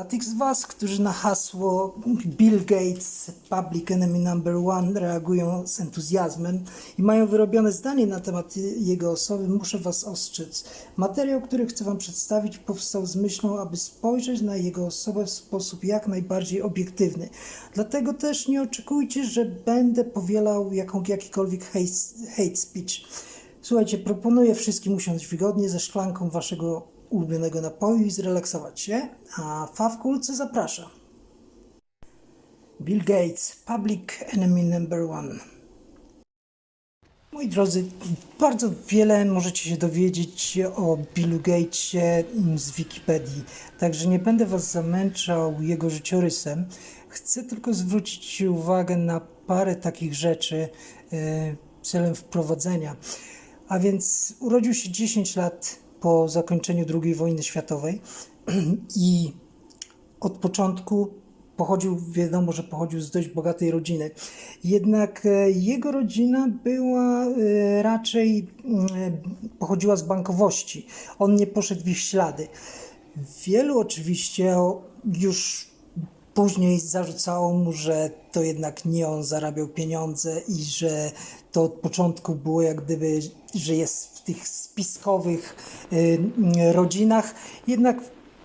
A tych z Was, którzy na hasło Bill Gates, Public Enemy Number One reagują z entuzjazmem i mają wyrobione zdanie na temat jego osoby, muszę Was ostrzec. Materiał, który chcę Wam przedstawić, powstał z myślą, aby spojrzeć na jego osobę w sposób jak najbardziej obiektywny. Dlatego też nie oczekujcie, że będę powielał jaką, jakikolwiek hate, hate speech. Słuchajcie, proponuję wszystkim usiąść wygodnie ze szklanką Waszego ulubionego napoju i zrelaksować się, a Fa w kulce zaprasza. Bill Gates, Public Enemy Number One. Moi drodzy, bardzo wiele możecie się dowiedzieć o Billu Gatesie z Wikipedii, także nie będę Was zamęczał jego życiorysem. Chcę tylko zwrócić uwagę na parę takich rzeczy e, celem wprowadzenia. A więc urodził się 10 lat po zakończeniu II wojny światowej i od początku pochodził, wiadomo, że pochodził z dość bogatej rodziny. Jednak e, jego rodzina była e, raczej e, pochodziła z bankowości. On nie poszedł w ich ślady. Wielu oczywiście już Później zarzucało mu, że to jednak nie on zarabiał pieniądze i że to od początku było jak gdyby, że jest tych spiskowych y, rodzinach. Jednak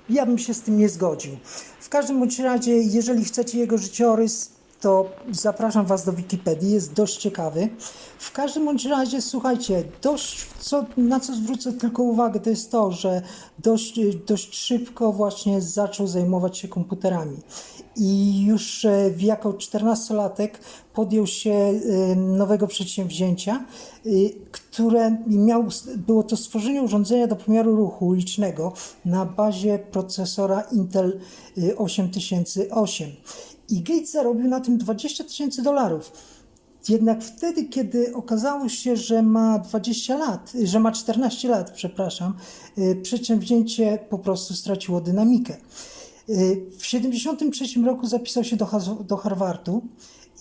ja bym się z tym nie zgodził. W każdym bądź razie, jeżeli chcecie jego życiorys, to zapraszam Was do Wikipedii, jest dość ciekawy. W każdym bądź razie, słuchajcie, dość, co, na co zwrócę tylko uwagę, to jest to, że dość, dość szybko właśnie zaczął zajmować się komputerami. I już e, jako 14-latek podjął się e, nowego przedsięwzięcia, e, które miał, było to stworzenie urządzenia do pomiaru ruchu ulicznego na bazie procesora Intel e, 8008. I Gates zarobił na tym 20 tysięcy dolarów. Jednak wtedy, kiedy okazało się, że ma 20 lat, że ma 14 lat, przepraszam, y, przedsięwzięcie po prostu straciło dynamikę. Y, W 73 roku zapisał się do, do Harvardu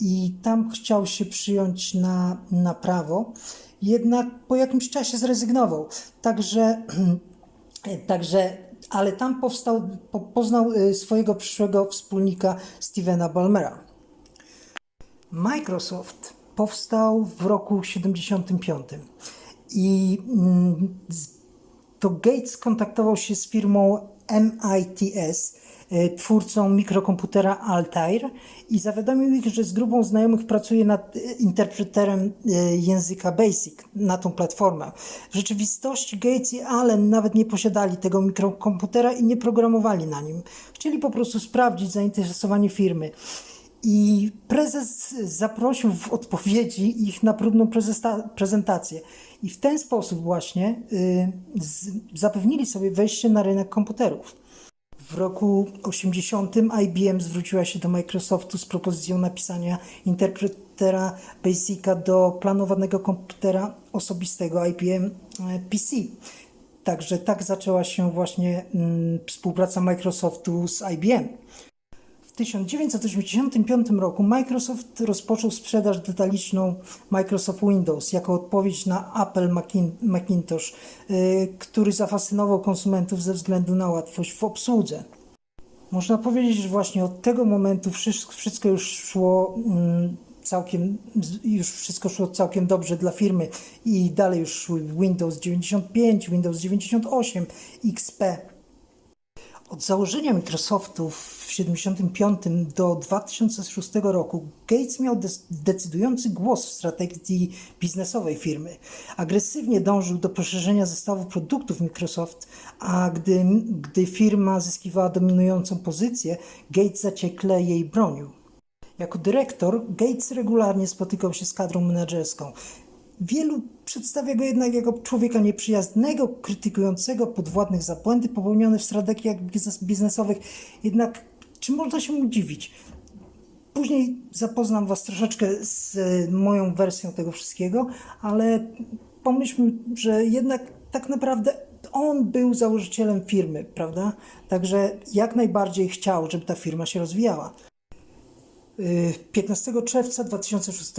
i tam chciał się przyjąć na, na prawo, jednak po jakimś czasie zrezygnował. Także Także, ale tam powstał, po, poznał y, swojego przyszłego wspólnika Stevena Ballmera. Microsoft powstał w roku 75 i mm, to Gates skontaktował się z firmą MITS, e, twórcą mikrokomputera Altair i zawiadomił ich, że z grupą znajomych pracuje nad interpreterem e, języka BASIC na tą platformę. W rzeczywistości Gates i Allen nawet nie posiadali tego mikrokomputera i nie programowali na nim. Chcieli po prostu sprawdzić zainteresowanie firmy. I prezes zaprosił w odpowiedzi ich na próbną prezentację. I w ten sposób właśnie y, zapewnili sobie wejście na rynek komputerów. W roku 80 IBM zwróciła się do Microsoftu z propozycją napisania interpretera Basica do planowanego komputera osobistego IBM e, PC. Także tak zaczęła się właśnie mm, współpraca Microsoftu z IBM. W 1985 roku Microsoft rozpoczął sprzedaż detaliczną Microsoft Windows jako odpowiedź na Apple Macin- Macintosh, y, który zafascynował konsumentów ze względu na łatwość w obsłudze. Można powiedzieć, że właśnie od tego momentu wszystko, wszystko już szło mm, całkiem, już wszystko szło całkiem dobrze dla firmy i dalej już szły Windows 95, Windows 98, XP. Od założenia Microsoftu w 1975 do 2006 roku Gates miał decydujący głos w strategii biznesowej firmy. Agresywnie dążył do poszerzenia zestawu produktów Microsoft, a gdy, gdy firma zyskiwała dominującą pozycję, Gates zaciekle jej bronił. Jako dyrektor Gates regularnie spotykał się z kadrą menedżerską. Wielu przedstawia go jednak jako człowieka nieprzyjaznego, krytykującego podwładnych za błędy popełnione w strategiach biznes- biznesowych. Jednak czy można się mu dziwić? Później zapoznam Was troszeczkę z e, moją wersją tego wszystkiego, ale pomyślmy, że jednak tak naprawdę on był założycielem firmy, prawda? Także jak najbardziej chciał, żeby ta firma się rozwijała. Y, 15 czerwca 2006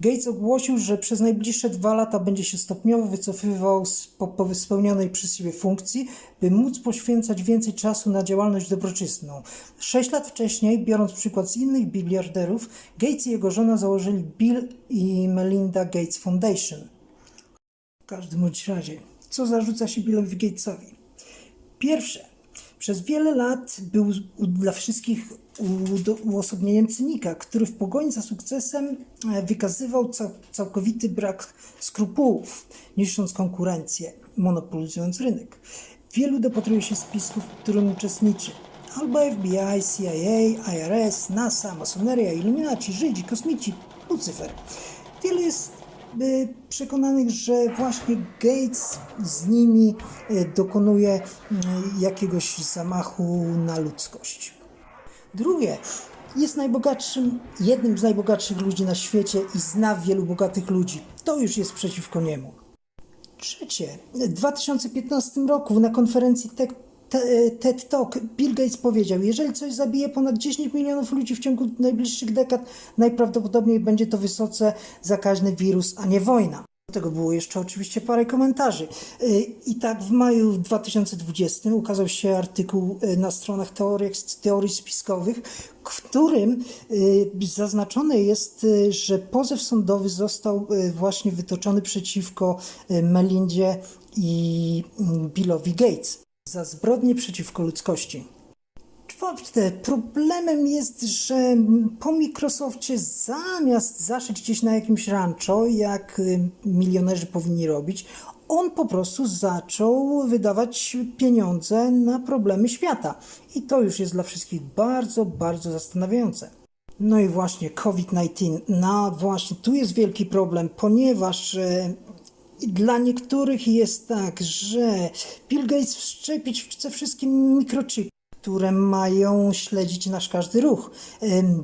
Gates ogłosił, że przez najbliższe dwa lata będzie się stopniowo wycofywał z po, po spełnionej przez siebie funkcji, by móc poświęcać więcej czasu na działalność dobroczynną. Sześć lat wcześniej, biorąc przykład z innych biliarderów, Gates i jego żona założyli Bill i Melinda Gates Foundation. W każdym bądź razie, co zarzuca się Billowi Gatesowi? Pierwsze, przez wiele lat był dla wszystkich uosobnieniem cynika, który w pogoni za sukcesem e, wykazywał ca- całkowity brak skrupułów, niszcząc konkurencję, monopolizując rynek. Wielu dopatruje się spisków, w którym uczestniczy albo FBI, CIA, IRS, NASA, masoneria, iluminaci, Żydzi, kosmici, Lucyfer. Wielu jest przekonanych, że właśnie Gates z nimi y, dokonuje y, jakiegoś zamachu na ludzkość. Drugie, jest najbogatszym, jednym z najbogatszych ludzi na świecie i zna wielu bogatych ludzi. To już jest przeciwko niemu. Trzecie, w 2015 roku na konferencji Tech- Te- TED Talk Bill Gates powiedział, jeżeli coś zabije ponad 10 milionów ludzi w ciągu najbliższych dekad, najprawdopodobniej będzie to wysoce zakaźny wirus, a nie wojna. Do tego było jeszcze oczywiście parę komentarzy. Y, I tak w maju 2020 ukazał się artykuł y, na stronach teorii, teorii spiskowych, w którym zaznaczone jest, że pozew sądowy został właśnie wytoczony przeciwko Melindzie i mm, Billowi Gates za zbrodnie przeciwko ludzkości. Czwarte, problemem jest, że po Microsoftie zamiast zaszyć gdzieś na jakimś rancho, jak y, milionerzy powinni robić, on po prostu zaczął wydawać pieniądze na problemy świata. I to już jest dla wszystkich bardzo, bardzo zastanawiające. No i właśnie COVID-19. No właśnie, tu jest wielki problem, ponieważ e, dla niektórych jest tak, że Bill Gates wszczepić chce wszystkim mikrochipy, które mają śledzić nasz każdy ruch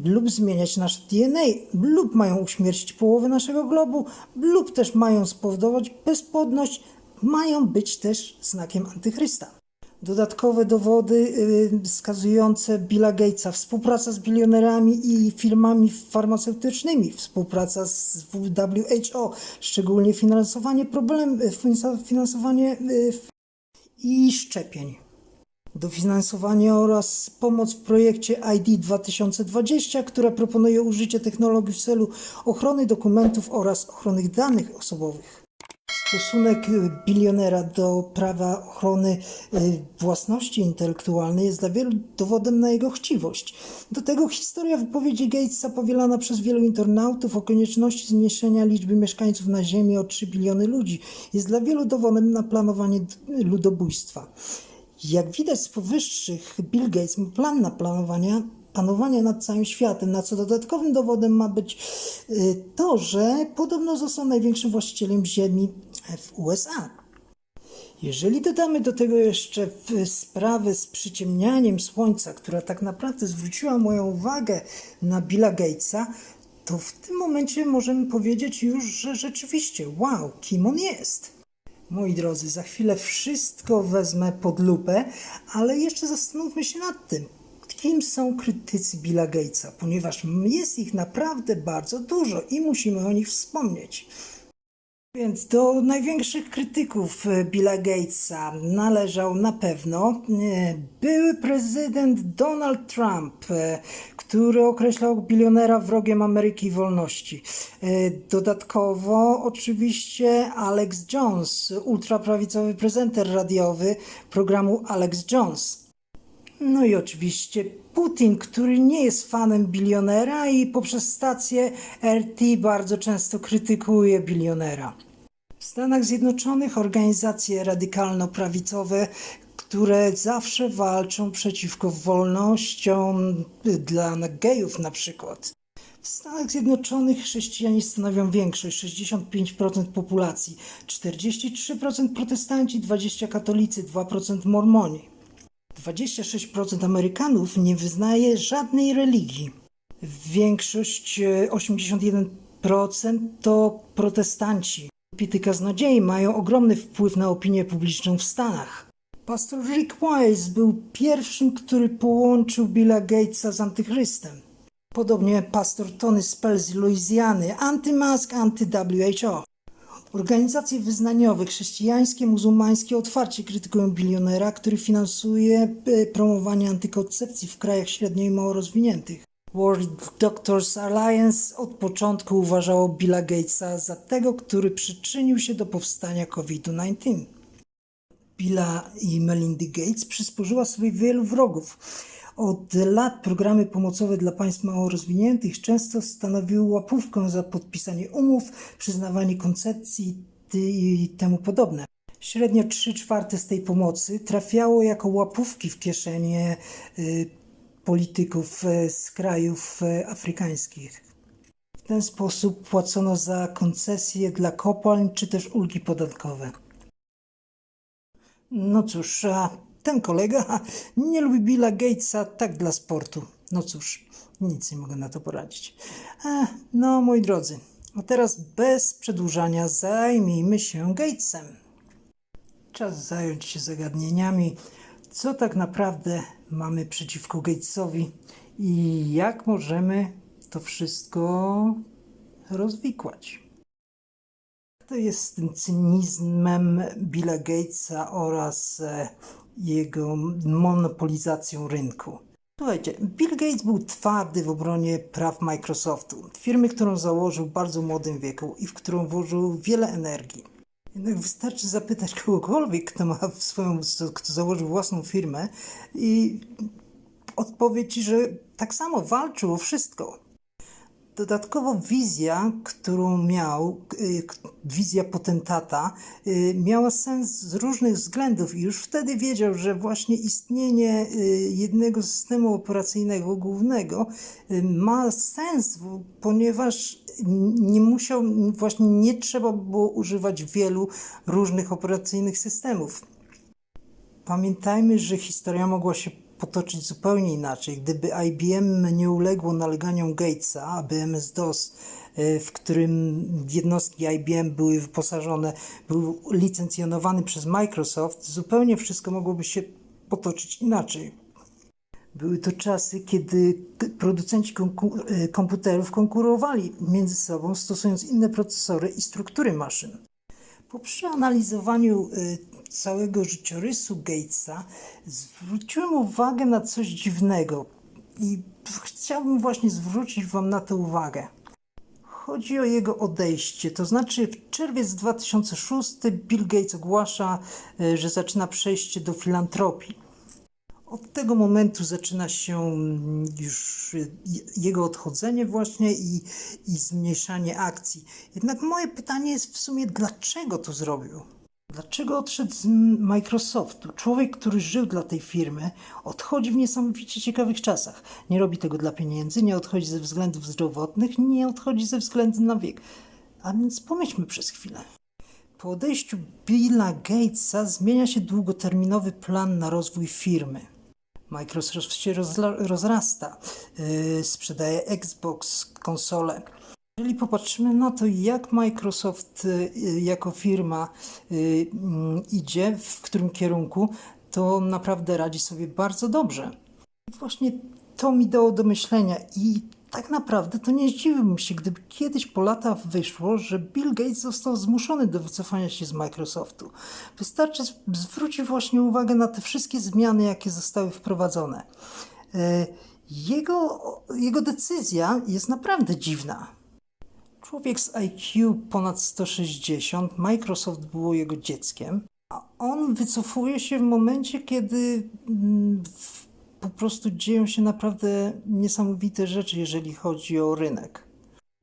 lub zmieniać nasze DNA, lub mają uśmiercić połowę naszego globu, lub też mają spowodować bezpłodność, mają być też znakiem antychrysta. Dodatkowe dowody y, wskazujące Billa Gatesa, współpraca z bilionerami i firmami farmaceutycznymi, współpraca z WHO, szczególnie finansowanie problem, y, finansowanie- y, i szczepień. Dofinansowanie oraz pomoc w projekcie ID 2020, która proponuje użycie technologii w celu ochrony dokumentów oraz ochrony danych osobowych. Stosunek bilionera do prawa ochrony y, własności intelektualnej jest dla wielu dowodem na jego chciwość. Do tego historia wypowiedzi Gatesa powielana przez wielu internautów o konieczności zmniejszenia liczby mieszkańców na Ziemi o 3 biliony ludzi jest dla wielu dowodem na planowanie ludobójstwa. Jak widać z powyższych, Bill Gates ma plan na planowanie panowania nad całym światem, na co dodatkowym dowodem ma być y, to, że podobno został największym właścicielem ziemi w USA. Jeżeli dodamy do tego jeszcze sprawę z przyciemnianiem słońca, która tak naprawdę zwróciła moją uwagę na Billa Gatesa, to w tym momencie możemy powiedzieć już, że rzeczywiście, wow, kim on jest. Moi drodzy, za chwilę wszystko wezmę pod lupę, ale jeszcze zastanówmy się nad tym, kim są krytycy Billa Gatesa, ponieważ jest ich naprawdę bardzo dużo i musimy o nich wspomnieć. Więc do największych krytyków e, Billa Gatesa należał na pewno e, były prezydent Donald Trump, e, który określał bilionera wrogiem Ameryki i wolności. Dodatkowo oczywiście Alex Jones, ultraprawicowy prezenter radiowy programu Alex Jones. No i oczywiście Putin, który nie jest fanem bilionera i poprzez stację RT bardzo często krytykuje bilionera. W Stanach Zjednoczonych organizacje radykalno-prawicowe, które zawsze walczą przeciwko wolnościom dla gejów na przykład. W Stanach Zjednoczonych chrześcijanie stanowią większość, 65% populacji, 43% protestanci, 20% katolicy, 2% mormoni. 26% Amerykanów nie wyznaje żadnej religii. Większość, e, 81% to protestanci. Pity kaznodziei mają ogromny wpływ na opinię publiczną w Stanach. Pastor Rick Wise był pierwszym, który połączył Billa Gatesa z antychrystem. Podobnie pastor Tony Spell z Luizjany, antymask, anty-WHO. Organizacje wyznaniowe, chrześcijańskie, muzułmańskie otwarcie krytykują bilionera, który finansuje e, promowanie antykoncepcji w krajach średnio i mało rozwiniętych. World Doctors Alliance od początku uważało Billa Gatesa za tego, który przyczynił się do powstania COVID-19. Billa i Melindy Gates przysporzyła sobie wielu wrogów. Od lat programy pomocowe dla państw mało rozwiniętych często stanowiły łapówkę za podpisanie umów, przyznawanie koncepcji i temu podobne. Średnio 3 czwarte z tej pomocy trafiało jako łapówki w kieszenie y, polityków y, z krajów y, afrykańskich. W ten sposób płacono za koncesje dla kopalń czy też ulgi podatkowe. No cóż, a ten kolega nie lubi Billa Gatesa tak dla sportu. No cóż, nic nie mogę na to poradzić. E, no, moi drodzy, a teraz bez przedłużania zajmijmy się Gatesem. Czas zająć się zagadnieniami, co tak naprawdę mamy przeciwko Gatesowi i jak możemy to wszystko rozwikłać. To jest z tym cynizmem Billa Gatesa oraz e, jego monopolizacją rynku. Słuchajcie, Bill Gates był twardy w obronie praw Microsoftu, firmy, którą założył w bardzo młodym wieku i w którą włożył wiele energii. Jednak wystarczy zapytać kogokolwiek, kto ma swoją, kto założył własną firmę i odpowie ci, że tak samo walczył o wszystko. Dodatkowo wizja, którą miał, y, wizja potentata, y, miała sens z różnych względów i już wtedy wiedział, że właśnie istnienie y, jednego systemu operacyjnego głównego ma sens, ponieważ nie musiał, właśnie nie trzeba było używać wielu różnych operacyjnych systemów. Pamiętajmy, że historia mogła się potoczyć zupełnie inaczej. Gdyby IBM nie uległo naleganiom Gatesa, aby MS-DOS, e, w którym jednostki IBM były wyposażone, był licencjonowany przez Microsoft, zupełnie wszystko mogłoby się potoczyć inaczej. Były to czasy, kiedy producenci e, komputerów konkurowali między sobą, stosując inne procesory i struktury maszyn. Po przeanalizowaniu y, całego życiorysu Gatesa zwróciłem uwagę na coś dziwnego i chciałbym właśnie zwrócić Wam na to uwagę. Chodzi o jego odejście, to znaczy w czerwiec 2006 Bill Gates ogłasza, y, że zaczyna przejście do filantropii. Od tego momentu zaczyna się mm, już y, jego odchodzenie właśnie i, i zmniejszanie akcji. Jednak moje pytanie jest w sumie, dlaczego to zrobił? Dlaczego odszedł z Microsoftu? Człowiek, który żył dla tej firmy, odchodzi w niesamowicie ciekawych czasach. Nie robi tego dla pieniędzy, nie odchodzi ze względów zdrowotnych, nie odchodzi ze względu na wiek. A więc pomyślmy przez chwilę. Po odejściu Billa Gatesa zmienia się długoterminowy plan na rozwój firmy. Microsoft się rozrasta, yy, sprzedaje Xbox, konsole. Jeżeli popatrzymy na to, jak Microsoft yy, jako firma yy, mm, idzie, w którym kierunku, to naprawdę radzi sobie bardzo dobrze. I właśnie to mi dało do myślenia i tak naprawdę to nie zdziwiłbym się, gdyby kiedyś po latach wyszło, że Bill Gates został zmuszony do wycofania się z Microsoftu. Wystarczy zwrócić właśnie uwagę na te wszystkie zmiany, jakie zostały wprowadzone. E, Jego, jego decyzja jest naprawdę dziwna. Człowiek z IQ ponad 160, Microsoft było jego dzieckiem, a on wycofuje się w momencie, kiedy mm, po prostu dzieją się naprawdę niesamowite rzeczy, jeżeli chodzi o rynek.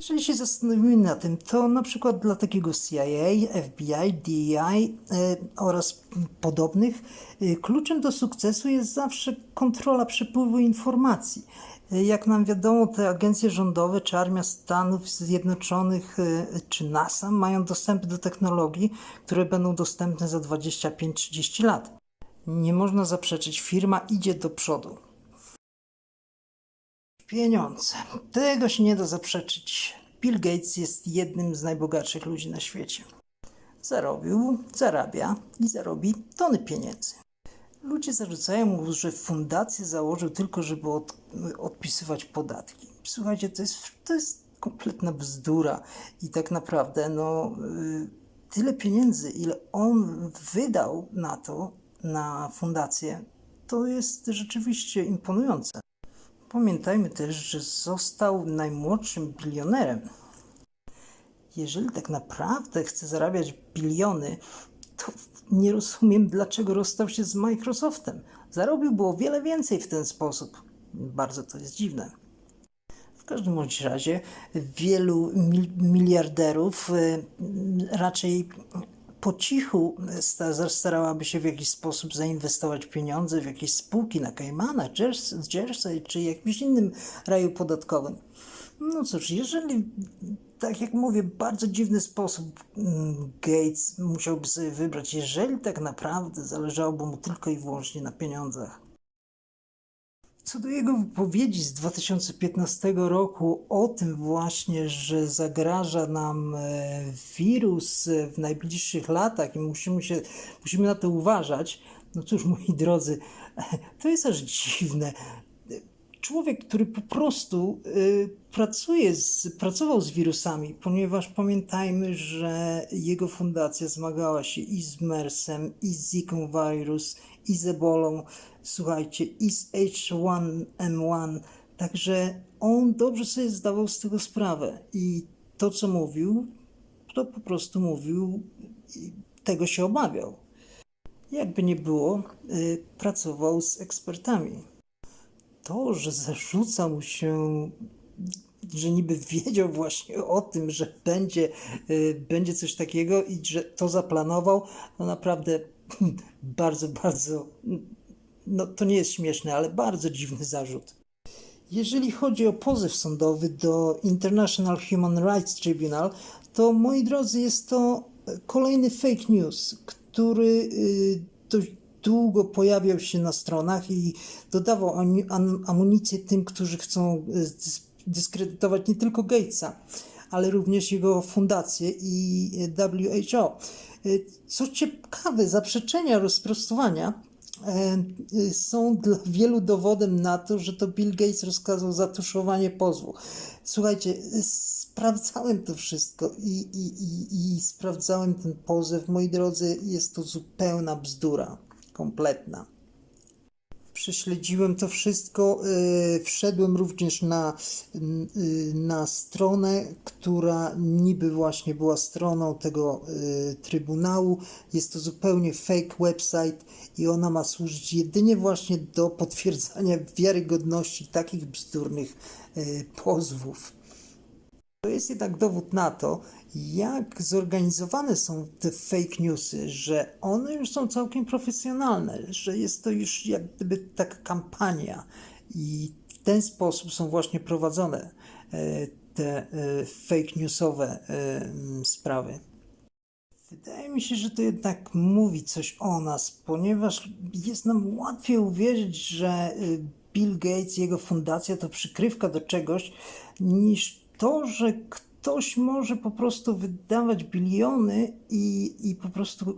Jeżeli się zastanowimy na tym, to na przykład dla takiego CIA, FBI, DEI e, oraz podobnych e, kluczem do sukcesu jest zawsze kontrola przepływu informacji. Jak nam wiadomo, te agencje rządowe czy Armia Stanów Zjednoczonych e, czy NASA mają dostęp do technologii, które będą dostępne za 25-30 lat. Nie można zaprzeczyć, firma idzie do przodu. Pieniądze. Tego się nie da zaprzeczyć. Bill Gates jest jednym z najbogatszych ludzi na świecie. Zarobił, zarabia i zarobi tony pieniędzy. Ludzie zarzucają mu, że fundację założył tylko, żeby od, odpisywać podatki. słuchajcie, to jest, to jest kompletna bzdura i tak naprawdę, no, y, tyle pieniędzy, ile on wydał na to, na fundację, to jest rzeczywiście imponujące. Pamiętajmy też, że został najmłodszym bilionerem. Jeżeli tak naprawdę chce zarabiać biliony, to nie rozumiem, dlaczego rozstał się z Microsoftem. Zarobiłby o wiele więcej w ten sposób. Bardzo to jest dziwne. W każdym bądź razie wielu mil- miliarderów y, raczej po cichu sta- starałaby się w jakiś sposób zainwestować pieniądze w jakieś spółki na Jersey, Jersey czy jakimś innym raju podatkowym. No cóż, jeżeli, tak jak mówię, bardzo dziwny sposób mm, Gates musiałby sobie wybrać, jeżeli tak naprawdę zależałoby mu tylko i wyłącznie na pieniądzach. Co do jego wypowiedzi z 2015 roku o tym właśnie, że zagraża nam e, wirus e, w najbliższych latach i musimy, się, musimy na to uważać, no cóż, moi drodzy, to jest aż dziwne. Człowiek, który po prostu y, pracuje z, pracował z wirusami, ponieważ pamiętajmy, że jego fundacja zmagała się i z MERS-em, i z Zika virus, i z Ebolą, słuchajcie, i z H1N1, także on dobrze sobie zdawał z tego sprawę. I to, co mówił, to po prostu mówił, i tego się obawiał. Jakby nie było, y, pracował z ekspertami to, że zarzuca mu się, że niby wiedział właśnie o tym, że będzie, y, będzie coś takiego i że to zaplanował, no naprawdę bardzo, bardzo, no to nie jest śmieszne, ale bardzo dziwny zarzut. Jeżeli chodzi o pozew sądowy do International Human Rights Tribunal, to moi drodzy, jest to kolejny fake news, który y, dość długo pojawiał się na stronach i dodawał amunicję tym, którzy chcą dys- dyskredytować nie tylko Gatesa, ale również jego fundację i y, WHO. Y, Co ciekawe, zaprzeczenia rozprostowania e, są dla wielu dowodem na to, że to Bill Gates rozkazał zatuszowanie pozwu. Słuchajcie, sprawdzałem to wszystko i, i, i, i sprawdzałem ten pozew. Moi drodzy, jest to zupełna bzdura, kompletna. Prześledziłem to wszystko. y, Wszedłem również na, y, na stronę, która niby właśnie była stroną tego y, trybunału. Jest to zupełnie fake website i ona ma służyć jedynie właśnie do potwierdzania wiarygodności takich bzdurnych pozwów. To jest jednak dowód na to, jak zorganizowane są te fake newsy, że one już są całkiem profesjonalne, że jest to już jak gdyby taka kampania i w ten sposób są właśnie prowadzone e, te e, fake newsowe e, sprawy. Wydaje mi się, że to jednak mówi coś o nas, ponieważ jest nam łatwiej uwierzyć, że y, Bill Gates i jego fundacja to przykrywka do czegoś, niż to, że ktoś może po prostu wydawać biliony i, i po prostu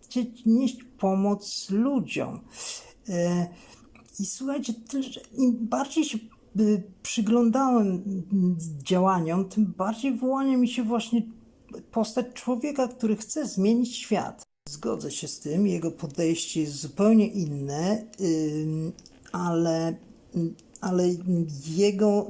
chcieć nieść pomoc ludziom. E, I słuchajcie, im bardziej się y, przyglądałem działaniom, tym bardziej wyłania mi się właśnie postać człowieka, który chce zmienić świat. Zgodzę się z tym, jego podejście jest zupełnie inne, ale, ale jego,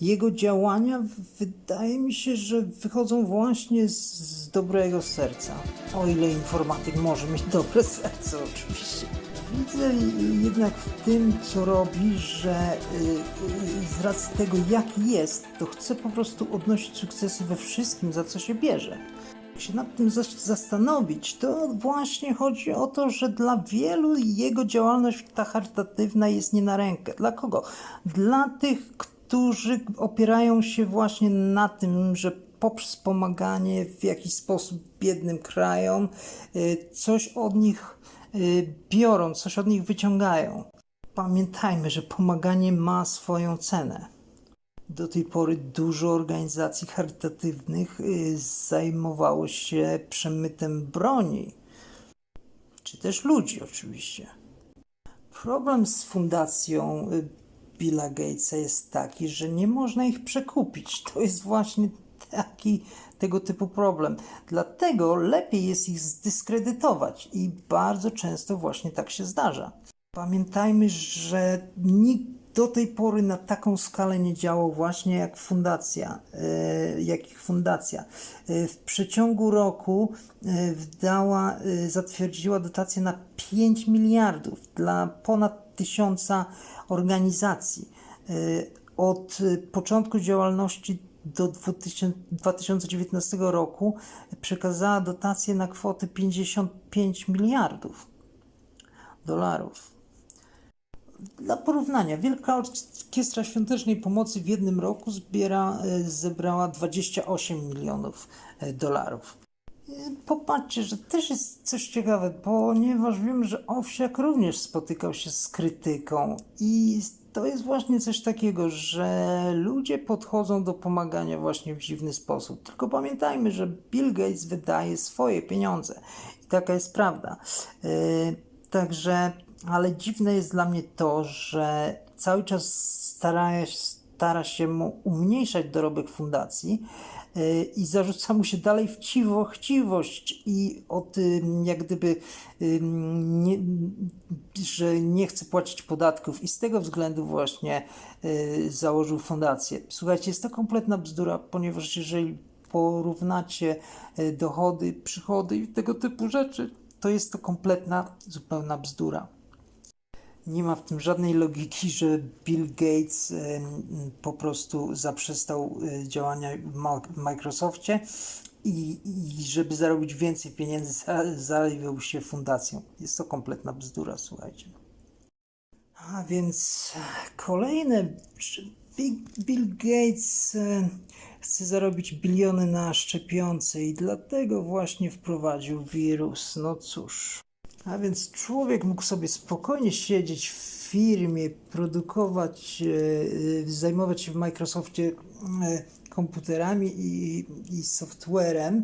jego działania wydaje mi się, że wychodzą właśnie z, z dobrego serca. O ile informatyk może mieć dobre serce, oczywiście. Widzę jednak w tym, co robi, że y, y, z racji tego, jaki jest, to chce po prostu odnosić sukcesy we wszystkim, za co się bierze. Się nad tym zas- zastanowić, to właśnie chodzi o to, że dla wielu jego działalność ta charytatywna jest nie na rękę. Dla kogo? Dla tych, którzy opierają się właśnie na tym, że poprzez pomaganie w jakiś sposób biednym krajom y, coś od nich y, biorą, coś od nich wyciągają. Pamiętajmy, że pomaganie ma swoją cenę. Do tej pory dużo organizacji charytatywnych y, zajmowało się przemytem broni, czy też ludzi oczywiście. Problem z fundacją y, Billa Gatesa jest taki, że nie można ich przekupić. To jest właśnie taki tego typu problem. Dlatego lepiej jest ich zdyskredytować i bardzo często właśnie tak się zdarza. Pamiętajmy, że nikt do tej pory na taką skalę nie działał właśnie jak fundacja, e, jak ich fundacja. E, W przeciągu roku e, wdała, zatwierdziła dotację na 5 miliardów dla ponad tysiąca organizacji. Od początku działalności do 2000 2019 roku przekazała dotację na kwotę 55 miliardów dolarów. Dla porównania, Wielka Orkiestra Świątecznej Pomocy w jednym roku zbiera, e, zebrała 28 milionów e, dolarów. E, Popatrzcie, że też jest coś ciekawe, ponieważ wiem, że Owsiak również spotykał się z krytyką i to jest właśnie coś takiego, że ludzie podchodzą do pomagania właśnie w dziwny sposób. Tylko pamiętajmy, że Bill Gates wydaje swoje pieniądze i taka jest prawda. Yy, Także, ale dziwne jest dla mnie to, że cały czas stara, stara się mu umniejszać dorobek fundacji yy, i zarzuca mu się dalej wciwo, chciwość i o tym, jak gdyby, nie, że nie chce płacić podatków i z tego względu właśnie yy, założył fundację. Słuchajcie, jest to kompletna bzdura, ponieważ jeżeli porównacie yy, dochody, przychody i tego typu rzeczy, to jest to kompletna, zupełna bzdura. Nie ma w tym żadnej logiki, że Bill Gates po prostu zaprzestał e, działania w Microsoftie i, i żeby zarobić więcej pieniędzy, za- zajął się fundacją. Jest to kompletna bzdura, słuchajcie. A więc kolejne. Bill Gates e, chce zarobić biliony na szczepionce i dlatego właśnie wprowadził wirus. No cóż. A więc człowiek mógł sobie spokojnie siedzieć w firmie, produkować, e, e, zajmować się w Microsoftie e, komputerami i, i softwarem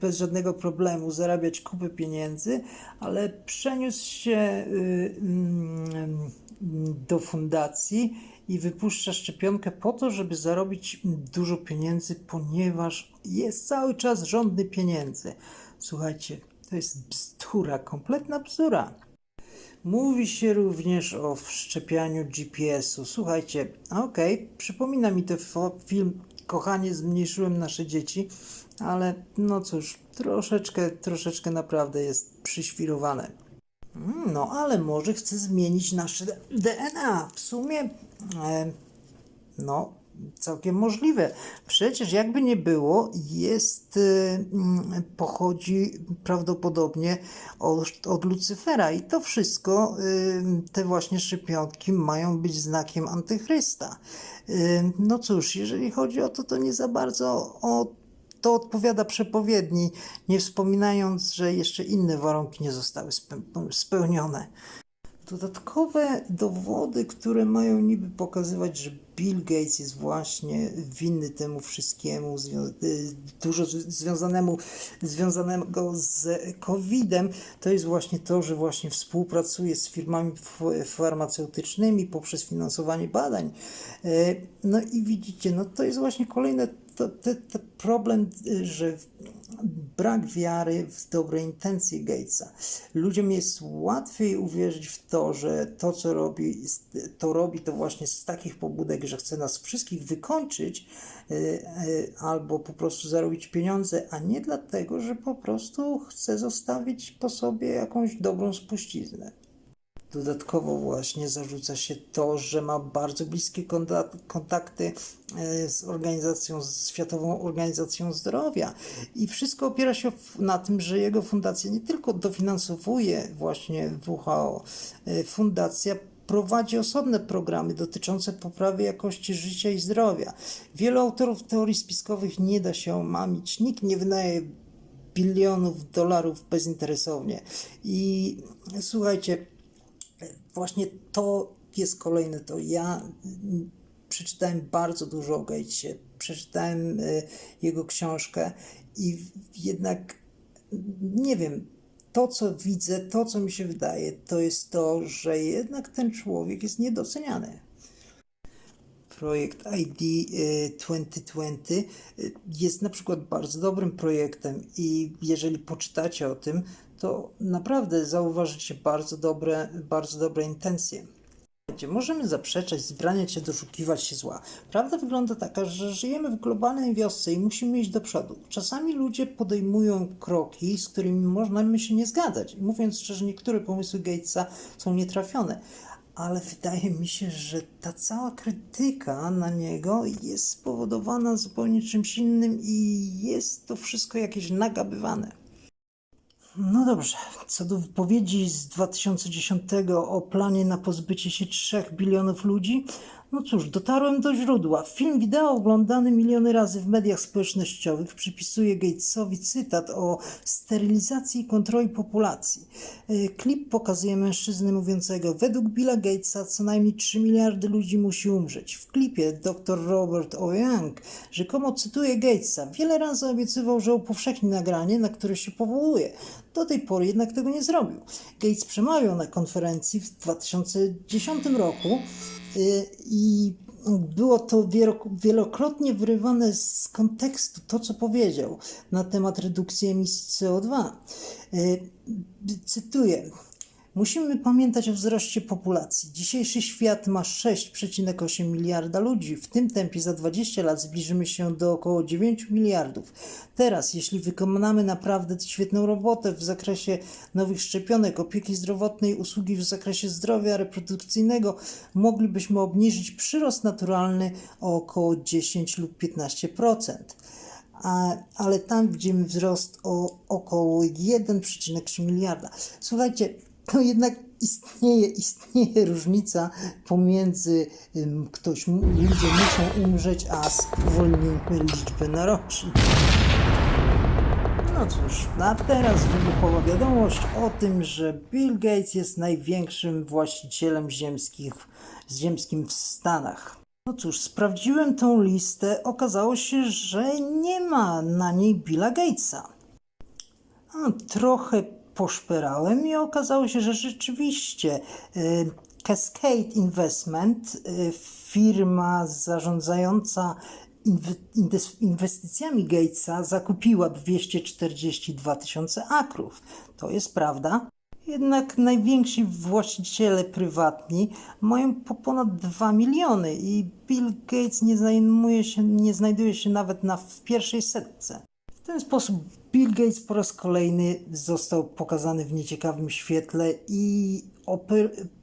bez żadnego problemu, zarabiać kupę pieniędzy, ale przeniósł się mm, do fundacji i wypuszcza szczepionkę po to, żeby zarobić dużo pieniędzy, ponieważ jest cały czas żądny pieniędzy. Słuchajcie, to jest bzdura, kompletna bzdura. Mówi się również o wszczepianiu GPS-u. Słuchajcie, okej, przypomina mi ten film Kochanie, zmniejszyłem nasze dzieci, ale no cóż, troszeczkę, troszeczkę naprawdę jest przyświrowane. Mm, No, ale może chce zmienić nasze DNA. W sumie, e, no, całkiem możliwe. Przecież jakby nie było, jest, e, mm, pochodzi prawdopodobnie od, od Lucyfera i to wszystko, e, te właśnie szczepionki mają być znakiem antychrysta. E, No cóż, jeżeli chodzi o to, to nie za bardzo o to odpowiada przepowiedni, nie wspominając, że jeszcze inne warunki nie zostały spe- spełnione. Dodatkowe dowody, które mają niby pokazywać, że Bill Gates jest właśnie winny temu wszystkiemu, zwią- y, dużo związanemu, związanego z COVID-em, to jest właśnie to, że właśnie współpracuje z firmami farmaceutycznymi poprzez finansowanie badań. Y, No i widzicie, no to jest właśnie kolejny to, to, to problem, y, że brak wiary w dobre intencje Gatesa. Ludziom jest łatwiej uwierzyć w to, że to, co robi, to robi to właśnie z takich pobudek, że chce nas wszystkich wykończyć y, y, albo po prostu zarobić pieniądze, a nie dlatego, że po prostu chce zostawić po sobie jakąś dobrą spuściznę. Dodatkowo właśnie zarzuca się to, że ma bardzo bliskie konta- kontakty e, z organizacją, z Światową Organizacją Zdrowia i wszystko opiera się na tym, że jego fundacja nie tylko dofinansowuje właśnie WHO, e, fundacja prowadzi osobne programy dotyczące poprawy jakości życia i zdrowia. Wielu autorów teorii spiskowych nie da się omamić, nikt nie wydaje bilionów dolarów bezinteresownie. I słuchajcie, właśnie to jest kolejne to. Ja mm, przeczytałem bardzo dużo o Gatesie, przeczytałem y, jego książkę i jednak mm, nie wiem, to co widzę, to co mi się wydaje, to jest to, że jednak ten człowiek jest niedoceniany. projekt ID y, 2020 y, jest na przykład bardzo dobrym projektem i jeżeli poczytacie o tym, to naprawdę zauważycie bardzo dobre, bardzo dobre intencje. Możemy zaprzeczać, zbraniać się, doszukiwać się zła. Prawda wygląda taka, że żyjemy w globalnej wiosce i musimy iść do przodu. Czasami ludzie podejmują kroki, z którymi można się nie zgadzać. Mówiąc szczerze, niektóre pomysły Gatesa są nietrafione. Ale wydaje mi się, że ta cała krytyka na niego jest spowodowana zupełnie czymś innym i jest to wszystko jakieś nagabywane. No dobrze, co do wypowiedzi z 2010 o planie na pozbycie się 3 bilionów ludzi, no cóż, dotarłem do źródła. Film wideo oglądany miliony razy w mediach społecznościowych przypisuje Gatesowi cytat o sterylizacji i kontroli populacji. E, Klip pokazuje mężczyznę mówiącego, według Billa Gatesa co najmniej 3 miliardy ludzi musi umrzeć. W klipie dr Robert O. Young rzekomo cytuje Gatesa. Wiele razy obiecywał, że upowszechni nagranie, na które się powołuje. Do tej pory jednak tego nie zrobił. Gates przemawiał na konferencji w 2010 roku i było to wielo- wielokrotnie wyrywane z kontekstu to, co powiedział na temat redukcji emisji CO2. Y, Cytuję. Musimy pamiętać o wzroście populacji. Dzisiejszy świat ma 6,8 miliarda ludzi. W tym tempie za 20 lat zbliżymy się do około 9 miliardów. Teraz, jeśli wykonamy naprawdę świetną robotę w zakresie nowych szczepionek, opieki zdrowotnej, usługi w zakresie zdrowia reprodukcyjnego, moglibyśmy obniżyć przyrost naturalny o około 10 lub 15% a, ale tam widzimy wzrost o około 1,3 miliarda. Słuchajcie, to jednak istnieje, istnieje różnica pomiędzy ym, ktoś, ludzie muszą umrzeć, a spowolnimy liczbę narodzin. No cóż, a teraz wybuchowa wiadomość o tym, że Bill Gates jest największym właścicielem ziemskich, ziemskim w Stanach. No cóż, sprawdziłem tą listę, okazało się, że nie ma na niej Billa Gatesa. A, trochę poszperałem i okazało się, że rzeczywiście y, Cascade Investment, y, firma zarządzająca inwestycjami Gatesa, zakupiła 242 tysiące akrów. To jest prawda. Jednak najwięksi właściciele prywatni mają po ponad 2 miliony i Bill Gates nie, zajmuje się, nie znajduje się nawet na w pierwszej setce. W ten sposób Bill Gates po raz kolejny został pokazany w nieciekawym świetle i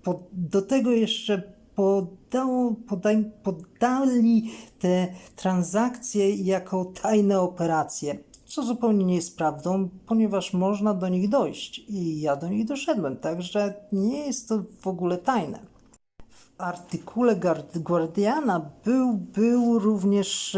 po, do tego jeszcze podało, podaj, podali te transakcje jako tajne operacje, co zupełnie nie jest prawdą, ponieważ można do nich dojść. I ja do nich doszedłem, także nie jest to w ogóle tajne. W artykule Guard- Guardiana był, był również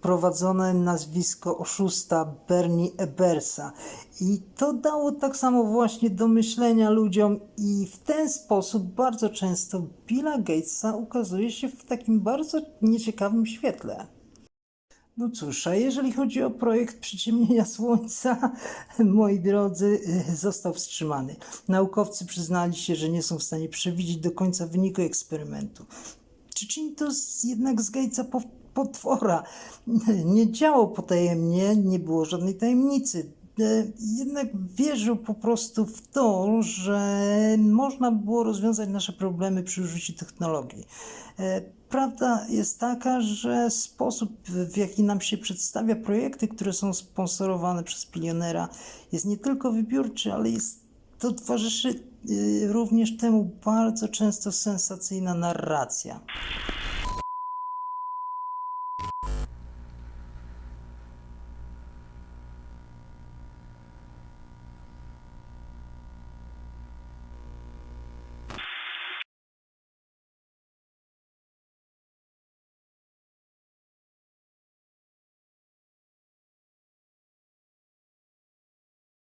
wprowadzone nazwisko oszusta Bernie Ebersa i to dało tak samo właśnie do myślenia ludziom i w ten sposób bardzo często Billa Gatesa ukazuje się w takim bardzo nieciekawym świetle. No cóż, a jeżeli chodzi o projekt przyciemnienia Słońca, moi drodzy, został wstrzymany. Naukowcy przyznali się, że nie są w stanie przewidzieć do końca wyniku eksperymentu. Czy czyni to jednak z Gatesa potwora? Nie działał potajemnie, nie było żadnej tajemnicy. E, Jednak wierzył po prostu w to, że można było rozwiązać nasze problemy przy użyciu technologii. E, Prawda jest taka, że sposób, w jaki nam się przedstawia projekty, które są sponsorowane przez milionera, jest nie tylko wybiórczy, ale jest to towarzyszy y, również temu bardzo często sensacyjna narracja.